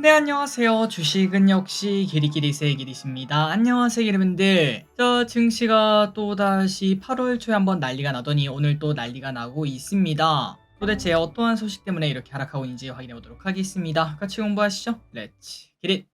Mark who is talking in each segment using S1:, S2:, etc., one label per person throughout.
S1: 네, 안녕하세요. 주식은 역시 기리기리세의 기리십니다. 안녕하세요, 여러분들. 저 증시가 또다시 8월 초에 한번 난리가 나더니 오늘 또 난리가 나고 있습니다. 도대체 어떠한 소식 때문에 이렇게 하락하고 있는지 확인해 보도록 하겠습니다. 같이 공부하시죠. 렛츠 기릿.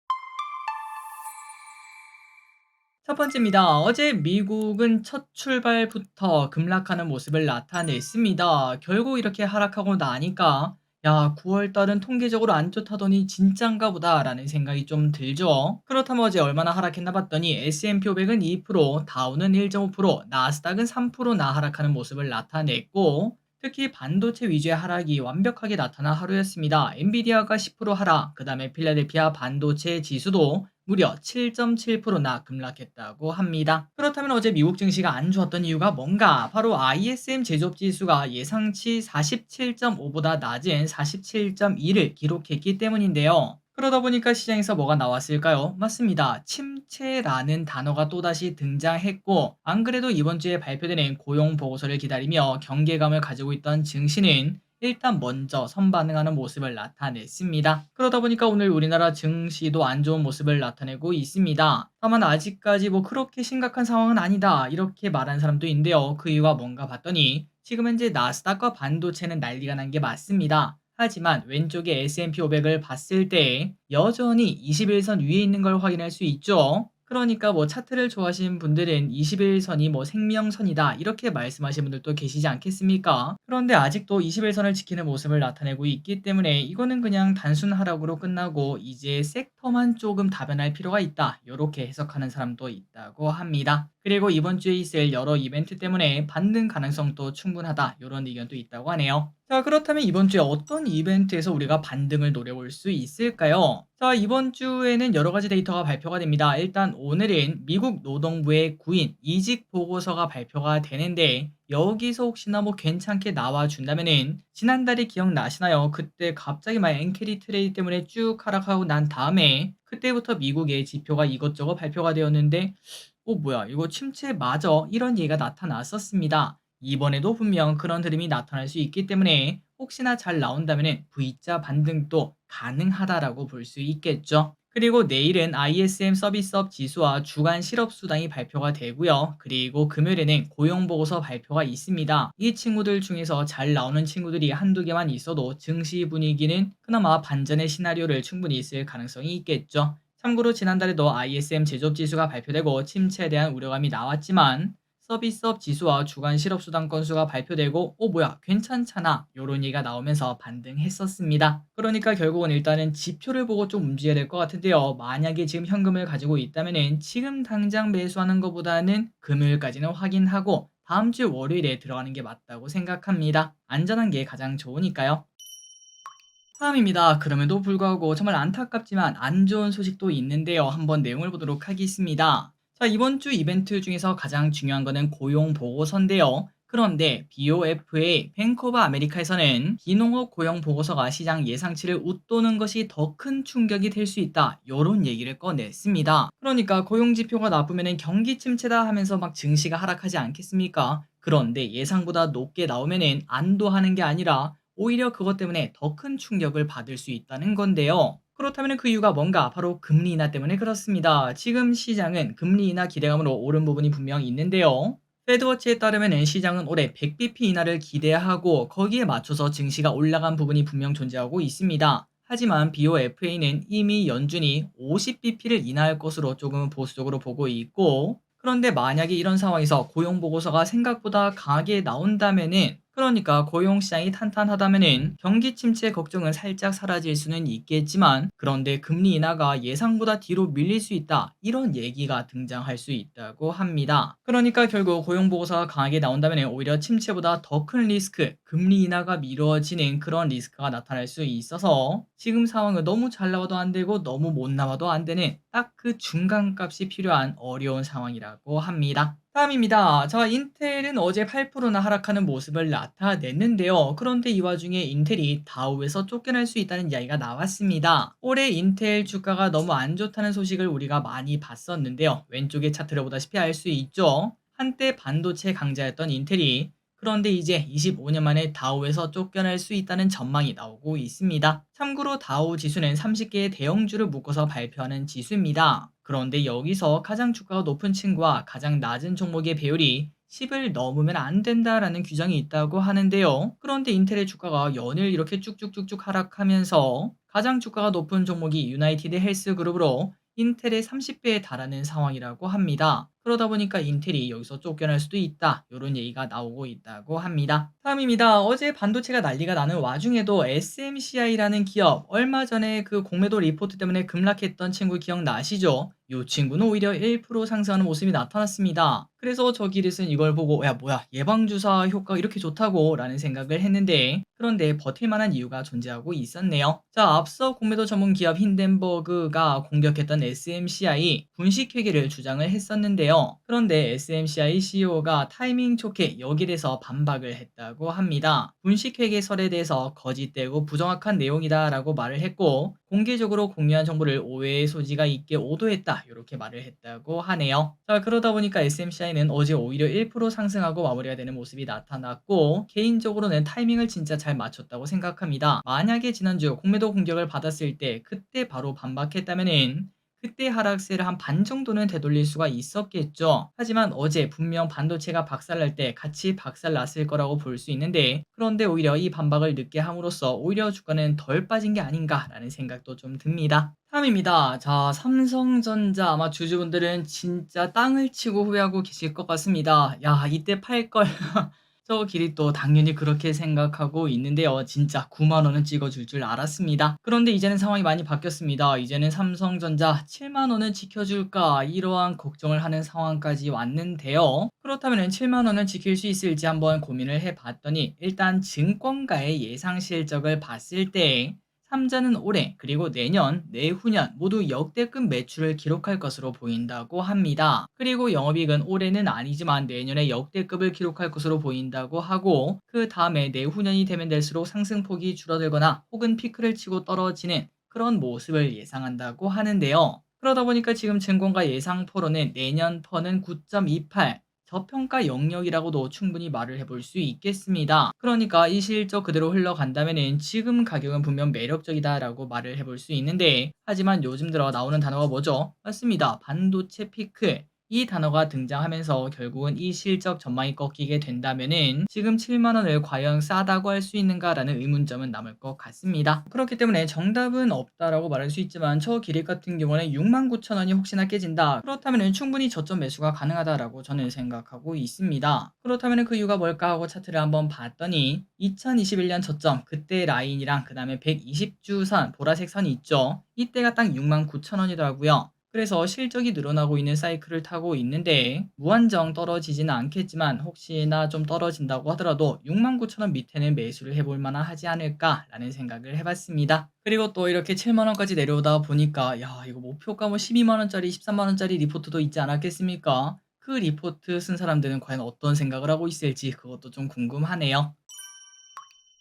S1: 첫 번째입니다. 어제 미국은 첫 출발부터 급락하는 모습을 나타냈습니다. 결국 이렇게 하락하고 나니까 야, 9월 달은 통계적으로 안 좋다더니 진짠가 보다라는 생각이 좀 들죠. 그렇다면 어제 얼마나 하락했나 봤더니 S&P 500은 2%, 다우는 1.5%, 나스닥은 3%나 하락하는 모습을 나타냈고 특히 반도체 위주의 하락이 완벽하게 나타난 하루였습니다. 엔비디아가 10% 하락, 그 다음에 필라델피아 반도체 지수도 무려 7.7%나 급락했다고 합니다. 그렇다면 어제 미국 증시가 안 좋았던 이유가 뭔가? 바로 ISM 제조업 지수가 예상치 47.5보다 낮은 47.2를 기록했기 때문인데요. 그러다 보니까 시장에서 뭐가 나왔을까요? 맞습니다. 침체라는 단어가 또다시 등장했고, 안 그래도 이번 주에 발표되는 고용 보고서를 기다리며 경계감을 가지고 있던 증시는 일단 먼저 선반응하는 모습을 나타냈습니다. 그러다 보니까 오늘 우리나라 증시도 안 좋은 모습을 나타내고 있습니다. 다만 아직까지 뭐 그렇게 심각한 상황은 아니다 이렇게 말한 사람도 있는데요. 그 이유가 뭔가 봤더니 지금 현재 나스닥과 반도체는 난리가 난 게 맞습니다. 하지만 왼쪽에 S&P 500을 봤을 때 여전히 21선 위에 있는 걸 확인할 수 있죠. 그러니까 뭐 차트를 좋아하시는 분들은 21선이 뭐 생명선이다 이렇게 말씀하시는 분들도 계시지 않겠습니까? 그런데 아직도 21선을 지키는 모습을 나타내고 있기 때문에 이거는 그냥 단순 하락으로 끝나고 이제 섹터만 조금 다변할 필요가 있다 이렇게 해석하는 사람도 있다고 합니다. 그리고 이번 주에 있을 여러 이벤트 때문에 반등 가능성도 충분하다 이런 의견도 있다고 하네요. 자 그렇다면 이번 주에 어떤 이벤트에서 우리가 반등을 노려볼 수 있을까요? 자 이번 주에는 여러 가지 데이터가 발표가 됩니다. 일단 오늘은 미국 노동부의 구인 이직 보고서가 발표가 되는데 여기서 혹시나 뭐 괜찮게 나와준다면은 지난달에 기억나시나요? 그때 갑자기 막 엔캐리 트레이드 때문에 쭉 하락하고 난 다음에 그때부터 미국의 지표가 이것저것 발표가 되었는데 어 뭐야 이거 침체 맞아 이런 얘기가 나타났었습니다. 이번에도 분명 그런 흐름이 나타날 수 있기 때문에 혹시나 잘 나온다면 V자 반등도 가능하다라고 볼 수 있겠죠. 그리고 내일은 ISM 서비스업 지수와 주간 실업 수당이 발표가 되고요. 그리고 금요일에는 고용 보고서 발표가 있습니다. 이 친구들 중에서 잘 나오는 친구들이 한두 개만 있어도 증시 분위기는 그나마 반전의 시나리오를 충분히 있을 가능성이 있겠죠. 참고로 지난달에도 ISM 제조업 지수가 발표되고 침체에 대한 우려감이 나왔지만 서비스업 지수와 주간 실업수당 건수가 발표되고 어 뭐야 괜찮잖아 요런 얘기가 나오면서 반등했었습니다. 그러니까 결국은 일단은 지표를 보고 좀 움직여야 될 것 같은데요. 만약에 지금 현금을 가지고 있다면은 지금 당장 매수하는 것보다는 금요일까지는 확인하고 다음 주 월요일에 들어가는 게 맞다고 생각합니다. 안전한 게 가장 좋으니까요. 다음입니다. 그럼에도 불구하고 정말 안타깝지만 안 좋은 소식도 있는데요. 한번 내용을 보도록 하겠습니다. 자, 이번 주 이벤트 중에서 가장 중요한 거는 고용 보고서인데요. 그런데 BOFA 오브 아메리카에서는 비농업 고용 보고서가 시장 예상치를 웃도는 것이 더 큰 충격이 될 수 있다. 이런 얘기를 꺼냈습니다. 그러니까 고용 지표가 나쁘면 경기 침체다 하면서 막 증시가 하락하지 않겠습니까? 그런데 예상보다 높게 나오면은 안도하는 게 아니라 오히려 그것 때문에 더 큰 충격을 받을 수 있다는 건데요. 그렇다면 그 이유가 뭔가? 바로 금리 인하 때문에 그렇습니다. 지금 시장은 금리 인하 기대감으로 오른 부분이 분명 있는데요. 페드워치에 따르면 시장은 올해 100bp 인하를 기대하고 거기에 맞춰서 증시가 올라간 부분이 분명 존재하고 있습니다. 하지만 BOFA는 이미 연준이 50bp를 인하할 것으로 조금 보수적으로 보고 있고 그런데 만약에 이런 상황에서 고용 보고서가 생각보다 강하게 나온다면은 그러니까 고용 시장이 탄탄하다면은 경기 침체 걱정은 살짝 사라질 수는 있겠지만 그런데 금리 인하가 예상보다 뒤로 밀릴 수 있다 이런 얘기가 등장할 수 있다고 합니다. 그러니까 결국 고용 보고서가 강하게 나온다면 오히려 침체보다 더 큰 리스크 금리 인하가 미뤄지는 그런 리스크가 나타날 수 있어서 지금 상황을 너무 잘 나와도 안 되고 너무 못 나와도 안 되는 딱 그 중간값이 필요한 어려운 상황이라고 합니다. 다음입니다. 자, 인텔은 어제 8%나 하락하는 모습을 나타냈는데요. 그런데 이 와중에 인텔이 다우에서 쫓겨날 수 있다는 이야기가 나왔습니다. 올해 인텔 주가가 너무 안 좋다는 소식을 우리가 많이 봤었는데요. 왼쪽에 차트를 보다시피 알 수 있죠. 한때 반도체 강자였던 인텔이 그런데 이제 25년 만에 다우에서 쫓겨날 수 있다는 전망이 나오고 있습니다. 참고로 다우 지수는 30개의 대형주를 묶어서 발표하는 지수입니다. 그런데 여기서 가장 주가가 높은 층과 가장 낮은 종목의 배율이 10을 넘으면 안 된다라는 규정이 있다고 하는데요. 그런데 인텔의 주가가 연일 이렇게 쭉쭉쭉쭉 하락하면서 가장 주가가 높은 종목이 유나이티드 헬스 그룹으로 인텔의 30배에 달하는 상황이라고 합니다. 그러다 보니까 인텔이 여기서 쫓겨날 수도 있다. 이런 얘기가 나오고 있다고 합니다. 다음입니다. 어제 반도체가 난리가 나는 와중에도 SMCI라는 기업 얼마 전에 그 공매도 리포트 때문에 급락했던 친구 기억나시죠? 이 친구는 오히려 1% 상승하는 모습이 나타났습니다. 그래서 저 기릿은 이걸 보고 야 뭐야 예방주사 효과가 이렇게 좋다고 라는 생각을 했는데 그런데 버틸만한 이유가 존재하고 있었네요. 자 앞서 공매도 전문 기업 힌덴버그가 공격했던 SMCI 분식회계를 주장을 했었는데요. 그런데 SMCI CEO가 타이밍 좋게 여기에 대해서 반박을 했다고 합니다. 분식회계설에 대해서 거짓되고 부정확한 내용이다 라고 말을 했고 공개적으로 공유한 정보를 오해의 소지가 있게 오도했다 이렇게 말을 했다고 하네요. 자 그러다 보니까 SMCI는 어제 오히려 1% 상승하고 마무리가 되는 모습이 나타났고 개인적으로는 타이밍을 진짜 잘 맞췄다고 생각합니다. 만약에 지난주 공매도 공격을 받았을 때 그때 바로 반박했다면은 그때 하락세를 한 반 정도는 되돌릴 수가 있었겠죠. 하지만 어제 분명 반도체가 박살날 때 같이 박살났을 거라고 볼 수 있는데 그런데 오히려 이 반박을 늦게 함으로써 오히려 주가는 덜 빠진 게 아닌가라는 생각도 좀 듭니다. 다음입니다. 자, 삼성전자 아마 주주분들은 진짜 땅을 치고 후회하고 계실 것 같습니다. 야, 이때 팔 걸. 저 길이 또 당연히 그렇게 생각하고 있는데요. 진짜 9만 원은 찍어줄 줄 알았습니다. 그런데 이제는 상황이 많이 바뀌었습니다. 이제는 삼성전자 7만 원은 지켜줄까 이러한 걱정을 하는 상황까지 왔는데요. 그렇다면 7만 원을 지킬 수 있을지 한번 고민을 해봤더니 일단 증권가의 예상 실적을 봤을 때 삼자는 올해 그리고 내년, 내후년 모두 역대급 매출을 기록할 것으로 보인다고 합니다. 그리고 영업이익은 올해는 아니지만 내년에 역대급을 기록할 것으로 보인다고 하고 그 다음에 내후년이 되면 될수록 상승폭이 줄어들거나 혹은 피크를 치고 떨어지는 그런 모습을 예상한다고 하는데요. 그러다 보니까 지금 증권가 예상 퍼로는 내년 퍼는 9.28, 저평가 영역이라고도 충분히 말을 해볼 수 있겠습니다. 그러니까 이 실적 그대로 흘러간다면 지금 가격은 분명 매력적이다라고 말을 해볼 수 있는데 하지만 요즘 들어 나오는 단어가 뭐죠? 맞습니다. 반도체 피크. 이 단어가 등장하면서 결국은 이 실적 전망이 꺾이게 된다면은 지금 7만 원을 과연 싸다고 할 수 있는가라는 의문점은 남을 것 같습니다. 그렇기 때문에 정답은 없다라고 말할 수 있지만 저 기립 같은 경우는 6만 9천 원이 혹시나 깨진다. 그렇다면 충분히 저점 매수가 가능하다라고 저는 생각하고 있습니다. 그렇다면 그 이유가 뭘까 하고 차트를 한번 봤더니 2021년 저점 그때 라인이랑 그 다음에 120주선 보라색 선이 있죠. 이때가 딱 6만 9천 원이더라고요. 그래서 실적이 늘어나고 있는 사이클을 타고 있는데 무한정 떨어지지는 않겠지만 혹시나 좀 떨어진다고 하더라도 69,000원 밑에는 매수를 해볼 만한 하지 않을까라는 생각을 해봤습니다. 그리고 또 이렇게 7만원까지 내려오다 보니까 야 이거 목표가 뭐 12만원짜리 13만원짜리 리포트도 있지 않았겠습니까? 그 리포트 쓴 사람들은 과연 어떤 생각을 하고 있을지 그것도 좀 궁금하네요.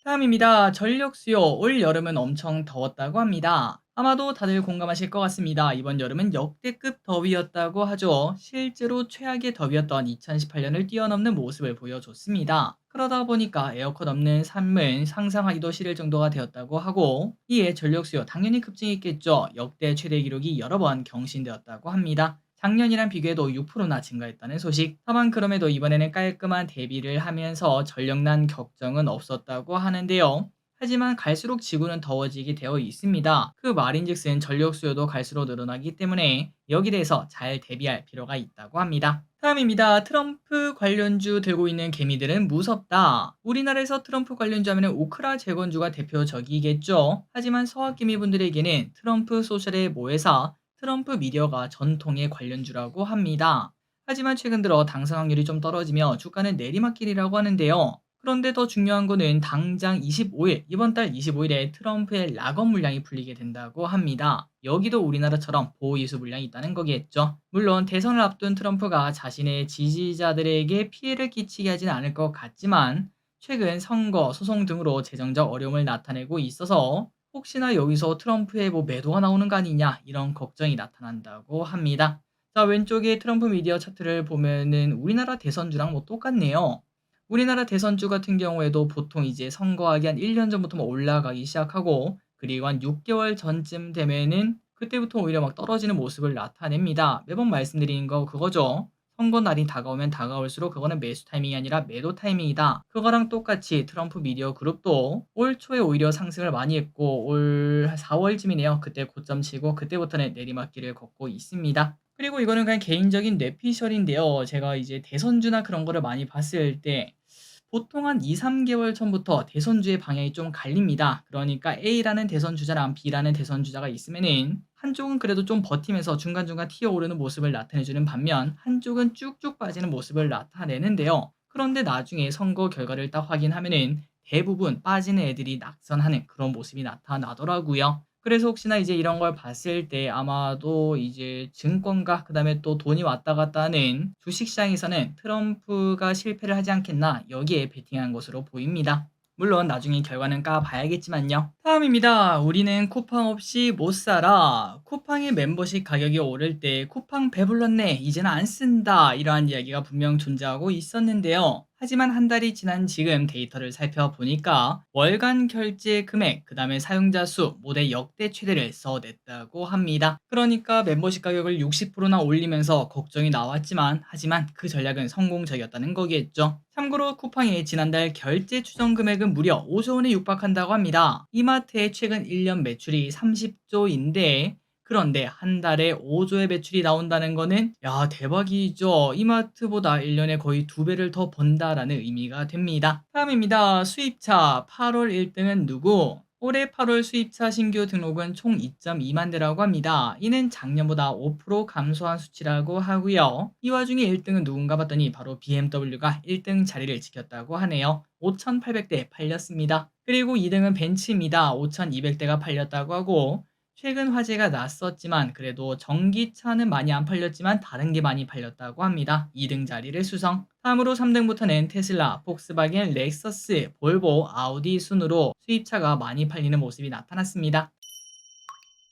S1: 다음입니다. 전력 수요 올 여름은 엄청 더웠다고 합니다. 아마도 다들 공감하실 것 같습니다. 이번 여름은 역대급 더위였다고 하죠. 실제로 최악의 더위였던 2018년을 뛰어넘는 모습을 보여줬습니다. 그러다 보니까 에어컨 없는 삶은 상상하기도 싫을 정도가 되었다고 하고 이에 전력 수요 당연히 급증했겠죠. 역대 최대 기록이 여러 번 경신되었다고 합니다. 작년이랑 비교해도 6%나 증가했다는 소식. 다만 그럼에도 이번에는 깔끔한 대비를 하면서 전력난 격정은 없었다고 하는데요. 하지만 갈수록 지구는 더워지게 되어 있습니다. 그 말인즉슨 전력 수요도 갈수록 늘어나기 때문에 여기 대해서 잘 대비할 필요가 있다고 합니다. 다음입니다. 트럼프 관련주 들고 있는 개미들은 무섭다. 우리나라에서 트럼프 관련주 하면 오크라 재건주가 대표적이겠죠. 하지만 서학 개미분들에게는 트럼프 소셜의 모회사 트럼프 미디어가 전통의 관련주라고 합니다. 하지만 최근 들어 당선 확률이 좀 떨어지며 주가는 내리막길이라고 하는데요. 그런데 더 중요한 거는 당장 25일, 이번 달 25일에 트럼프의 락업 물량이 풀리게 된다고 합니다. 여기도 우리나라처럼 보호이수 물량이 있다는 거겠죠. 물론 대선을 앞둔 트럼프가 자신의 지지자들에게 피해를 끼치게 하진 않을 것 같지만 최근 선거, 소송 등으로 재정적 어려움을 나타내고 있어서 혹시나 여기서 트럼프의 뭐 매도가 나오는 거 아니냐 이런 걱정이 나타난다고 합니다. 자 왼쪽에 트럼프 미디어 차트를 보면은 우리나라 대선주랑 뭐 똑같네요. 우리나라 대선주 같은 경우에도 보통 이제 선거하기 한 1년 전부터 막 올라가기 시작하고 그리고 한 6개월 전쯤 되면은 그때부터 오히려 막 떨어지는 모습을 나타냅니다. 매번 말씀드리는 거 그거죠. 선거 날이 다가오면 다가올수록 그거는 매수 타이밍이 아니라 매도 타이밍이다. 그거랑 똑같이 트럼프 미디어 그룹도 올 초에 오히려 상승을 많이 했고 올 4월쯤이네요. 그때 고점 치고 그때부터는 내리막길을 걷고 있습니다. 그리고 이거는 그냥 개인적인 뇌피셜인데요. 제가 이제 대선주나 그런 거를 많이 봤을 때 보통 한 2-3개월 전부터 대선주의 방향이 좀 갈립니다. 그러니까 A라는 대선주자랑 B라는 대선주자가 있으면은 한쪽은 그래도 좀 버티면서 중간중간 튀어오르는 모습을 나타내주는 반면 한쪽은 쭉쭉 빠지는 모습을 나타내는데요. 그런데 나중에 선거 결과를 딱 확인하면은 대부분 빠지는 애들이 낙선하는 그런 모습이 나타나더라고요. 그래서 혹시나 이제 이런 걸 봤을 때 아마도 이제 증권가 그다음에 또 돈이 왔다 갔다 하는 주식 시장에서는 트럼프가 실패를 하지 않겠나 여기에 베팅한 것으로 보입니다. 물론 나중에 결과는 까봐야겠지만요. 다음입니다. 우리는 쿠팡 없이 못 살아. 쿠팡의 멤버십 가격이 오를 때 쿠팡 배불렀네. 이제는 안 쓴다. 이러한 이야기가 분명 존재하고 있었는데요. 하지만 한 달이 지난 지금 데이터를 살펴보니까 월간 결제 금액, 그 다음에 사용자 수 모두 역대 최대를 써냈다고 합니다. 그러니까 멤버십 가격을 60%나 올리면서 걱정이 나왔지만 하지만 그 전략은 성공적이었다는 거겠죠. 참고로 쿠팡의 지난달 결제 추정 금액은 무려 5조 원에 육박한다고 합니다. 이마트의 최근 1년 매출이 30조인데 그런데 한 달에 5조의 매출이 나온다는 거는 야 대박이죠. 이마트보다 1년에 거의 두 배를 더 번다라는 의미가 됩니다. 다음입니다. 수입차 8월 1등은 누구? 올해 8월 수입차 신규 등록은 총 2.2만 대라고 합니다. 이는 작년보다 5% 감소한 수치라고 하고요. 이 와중에 1등은 누군가 봤더니 바로 BMW가 1등 자리를 지켰다고 하네요. 5,800대 팔렸습니다. 그리고 2등은 벤츠입니다. 5,200대가 팔렸다고 하고 최근 화제가 났었지만 그래도 전기차는 많이 안 팔렸지만 다른 게 많이 팔렸다고 합니다. 2등 자리를 수성. 다음으로 3등부터는 테슬라, 폭스바겐, 렉서스, 볼보, 아우디 순으로 수입차가 많이 팔리는 모습이 나타났습니다.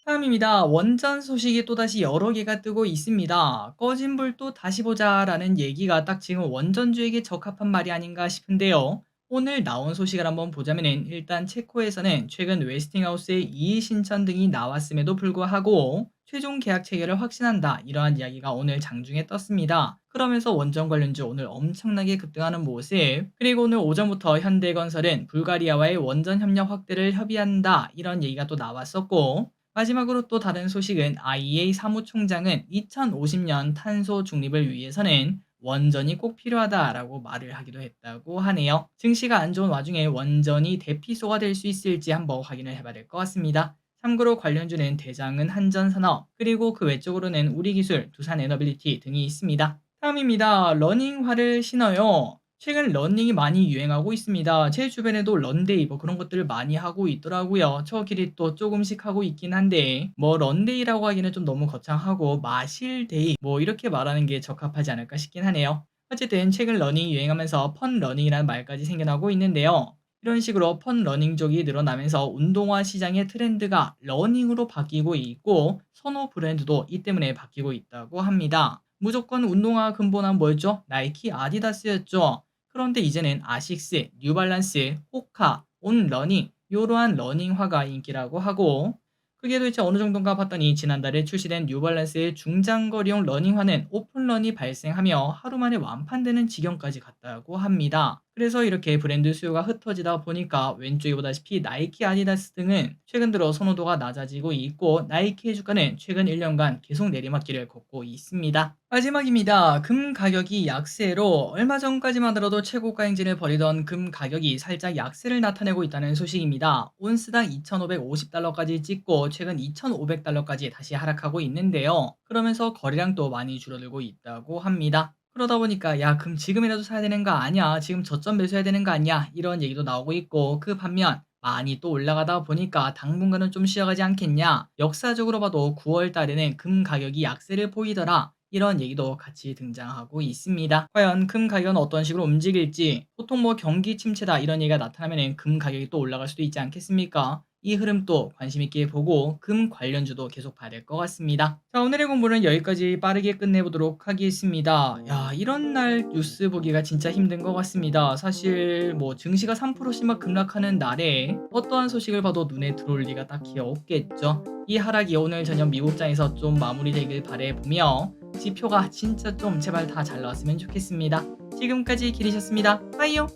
S1: 다음입니다. 원전 소식이 또다시 여러 개가 뜨고 있습니다. 꺼진 불 또 다시 보자라는 얘기가 딱 지금 원전주에게 적합한 말이 아닌가 싶은데요. 오늘 나온 소식을 한번 보자면은 일단 체코에서는 최근 웨스팅하우스의 이의 신청 등이 나왔음에도 불구하고 최종 계약 체결을 확신한다 이러한 이야기가 오늘 장중에 떴습니다. 그러면서 원전 관련주 오늘 엄청나게 급등하는 모습 그리고 오늘 오전부터 현대건설은 불가리아와의 원전 협력 확대를 협의한다 이런 얘기가 또 나왔었고 마지막으로 또 다른 소식은 IEA 사무총장은 2050년 탄소 중립을 위해서는 원전이 꼭 필요하다라고 말을 하기도 했다고 하네요. 증시가 안 좋은 와중에 원전이 대피소가 될 수 있을지 한번 확인을 해봐야 될 것 같습니다. 참고로 관련주는 대장은 한전산업, 그리고 그 외쪽으로는 우리기술, 두산에너빌리티 등이 있습니다. 다음입니다. 러닝화를 신어요. 최근 러닝이 많이 유행하고 있습니다. 제 주변에도 런데이 뭐 그런 것들을 많이 하고 있더라고요. 저끼리 또 조금씩 하고 있긴 한데 뭐 런데이라고 하기는 좀 너무 거창하고 마실데이 뭐 이렇게 말하는 게 적합하지 않을까 싶긴 하네요. 어쨌든 최근 러닝이 유행하면서 펀 러닝이라는 말까지 생겨나고 있는데요. 이런 식으로 펀 러닝족이 늘어나면서 운동화 시장의 트렌드가 러닝으로 바뀌고 있고 선호 브랜드도 이 때문에 바뀌고 있다고 합니다. 무조건 운동화 근본은 뭐였죠? 나이키, 아디다스였죠. 그런데 이제는 아식스, 뉴발란스, 호카, 온러닝 이러한 러닝화가 인기라고 하고 그게 도대체 어느 정도인가 봤더니 지난달에 출시된 뉴발란스의 중장거리용 러닝화는 오픈런이 발생하며 하루 만에 완판되는 지경까지 갔다고 합니다. 그래서 이렇게 브랜드 수요가 흩어지다 보니까 왼쪽에 보다시피 나이키, 아디다스 등은 최근 들어 선호도가 낮아지고 있고 나이키의 주가는 최근 1년간 계속 내리막길을 걷고 있습니다. 마지막입니다. 금 가격이 약세로 얼마 전까지만 들어도 최고가 행진을 벌이던 금 가격이 살짝 약세를 나타내고 있다는 소식입니다. 온스당 2,550달러까지 찍고 최근 2,500달러까지 다시 하락하고 있는데요. 그러면서 거래량도 많이 줄어들고 있다고 합니다. 그러다 보니까 야 그럼 지금이라도 사야 되는 거 아니야 지금 저점 매수해야 되는 거 아니야 이런 얘기도 나오고 있고 그 반면 많이 또 올라가다 보니까 당분간은 좀 쉬어가지 않겠냐 역사적으로 봐도 9월 달에는 금 가격이 약세를 보이더라 이런 얘기도 같이 등장하고 있습니다. 과연 금 가격은 어떤 식으로 움직일지 보통 뭐 경기 침체다 이런 얘기가 나타나면 금 가격이 또 올라갈 수도 있지 않겠습니까? 이 흐름도 관심 있게 보고 금 관련주도 계속 봐야 될 것 같습니다. 자, 오늘의 공부는 여기까지 빠르게 끝내보도록 하겠습니다. 야, 이런 날 뉴스 보기가 진짜 힘든 것 같습니다. 사실 뭐 증시가 3%씩 막 급락하는 날에 어떠한 소식을 봐도 눈에 들어올 리가 딱히 없겠죠. 이 하락이 오늘 저녁 미국장에서 좀 마무리되길 바래보며 지표가 진짜 좀 제발 다 잘 나왔으면 좋겠습니다. 지금까지 길이셨습니다. 빠이요!